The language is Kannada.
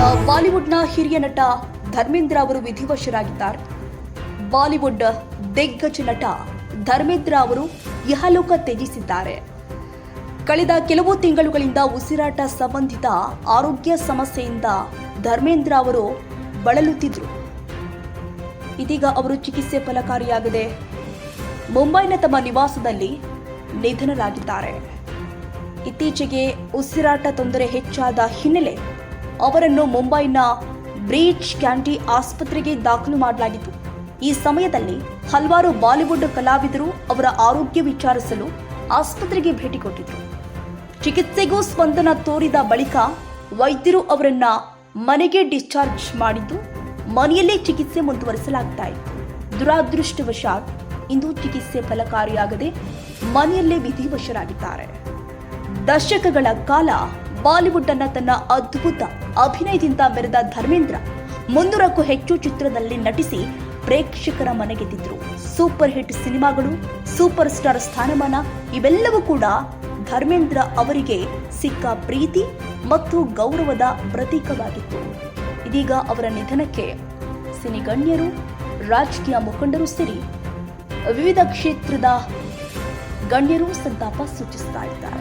ಬಾಲಿವುಡ್ನ ಹಿರಿಯ ನಟ ಧರ್ಮೇಂದ್ರ ಅವರು ವಿಧಿವಶರಾಗಿದ್ದಾರೆ. ಬಾಲಿವುಡ್ ದಿಗ್ಗಜ ನಟ ಧರ್ಮೇಂದ್ರ ಅವರು ಇಹಲೋಕ ತ್ಯಜಿಸಿದ್ದಾರೆ. ಕಳೆದ ಕೆಲವು ತಿಂಗಳುಗಳಿಂದ ಉಸಿರಾಟ ಸಂಬಂಧಿತ ಆರೋಗ್ಯ ಸಮಸ್ಯೆಯಿಂದ ಧರ್ಮೇಂದ್ರ ಅವರು ಬಳಲುತ್ತಿದ್ದರು. ಇದೀಗ ಅವರು ಚಿಕಿತ್ಸೆ ಫಲಕಾರಿಯಾಗದೆ ಮುಂಬೈನ ತಮ್ಮ ನಿವಾಸದಲ್ಲಿ ನಿಧನರಾಗಿದ್ದಾರೆ. ಇತ್ತೀಚೆಗೆ ಉಸಿರಾಟ ತೊಂದರೆ ಹೆಚ್ಚಾದ ಹಿನ್ನೆಲೆ ಅವರನ್ನು ಮುಂಬೈನ ಬ್ರೀಚ್ ಕ್ಯಾಂಟಿ ಆಸ್ಪತ್ರೆಗೆ ದಾಖಲು ಮಾಡಲಾಗಿತ್ತು. ಈ ಸಮಯದಲ್ಲಿ ಹಲವಾರು ಬಾಲಿವುಡ್ ಕಲಾವಿದರು ಅವರ ಆರೋಗ್ಯ ವಿಚಾರಿಸಲು ಆಸ್ಪತ್ರೆಗೆ ಭೇಟಿ ಕೊಟ್ಟಿದ್ದರು ಚಿಕಿತ್ಸೆಗೂ ಸ್ಪಂದನ ತೋರಿದ ಬಳಿಕ ವೈದ್ಯರು ಅವರನ್ನ ಮನೆಗೆ ಡಿಸ್ಚಾರ್ಜ್ ಮಾಡಿದ್ದು ಮನೆಯಲ್ಲೇ ಚಿಕಿತ್ಸೆ ಮುಂದುವರಿಸಲಾಗ್ತಾ ಇತ್ತು ದುರಾದೃಷ್ಟವಶಾತ್ ಇಂದು ಚಿಕಿತ್ಸೆ ಫಲಕಾರಿಯಾಗದೆ ಮನೆಯಲ್ಲೇ ವಿಧಿವಶರಾಗಿದ್ದಾರೆ. ದಶಕಗಳ ಕಾಲ ಬಾಲಿವುಡ್ ಅನ್ನ ತನ್ನ ಅದ್ಭುತ ಅಭಿನಯದಿಂದ ಮೆರೆದ ಧರ್ಮೇಂದ್ರ ಮುನ್ನೂರಕ್ಕೂ ಹೆಚ್ಚು ಚಿತ್ರದಲ್ಲಿ ನಟಿಸಿ ಪ್ರೇಕ್ಷಕರ ಮನೆಗೆದ್ದಿದ್ರು. ಸೂಪರ್ ಹಿಟ್ ಸಿನಿಮಾಗಳು, ಸೂಪರ್ ಸ್ಟಾರ್ ಸ್ಥಾನಮಾನ, ಇವೆಲ್ಲವೂ ಕೂಡ ಧರ್ಮೇಂದ್ರ ಅವರಿಗೆ ಸಿಕ್ಕ ಪ್ರೀತಿ ಮತ್ತು ಗೌರವದ ಪ್ರತೀಕವಾಗಿತ್ತು. ಇದೀಗ ಅವರ ನಿಧನಕ್ಕೆ ಸಿನಿಗಣ್ಯರು, ರಾಜಕೀಯ ಮುಖಂಡರು ಸೇರಿ ವಿವಿಧ ಕ್ಷೇತ್ರದ ಗಣ್ಯರು ಸಂತಾಪ ಸೂಚಿಸ್ತಾ ಇದ್ದಾರೆ.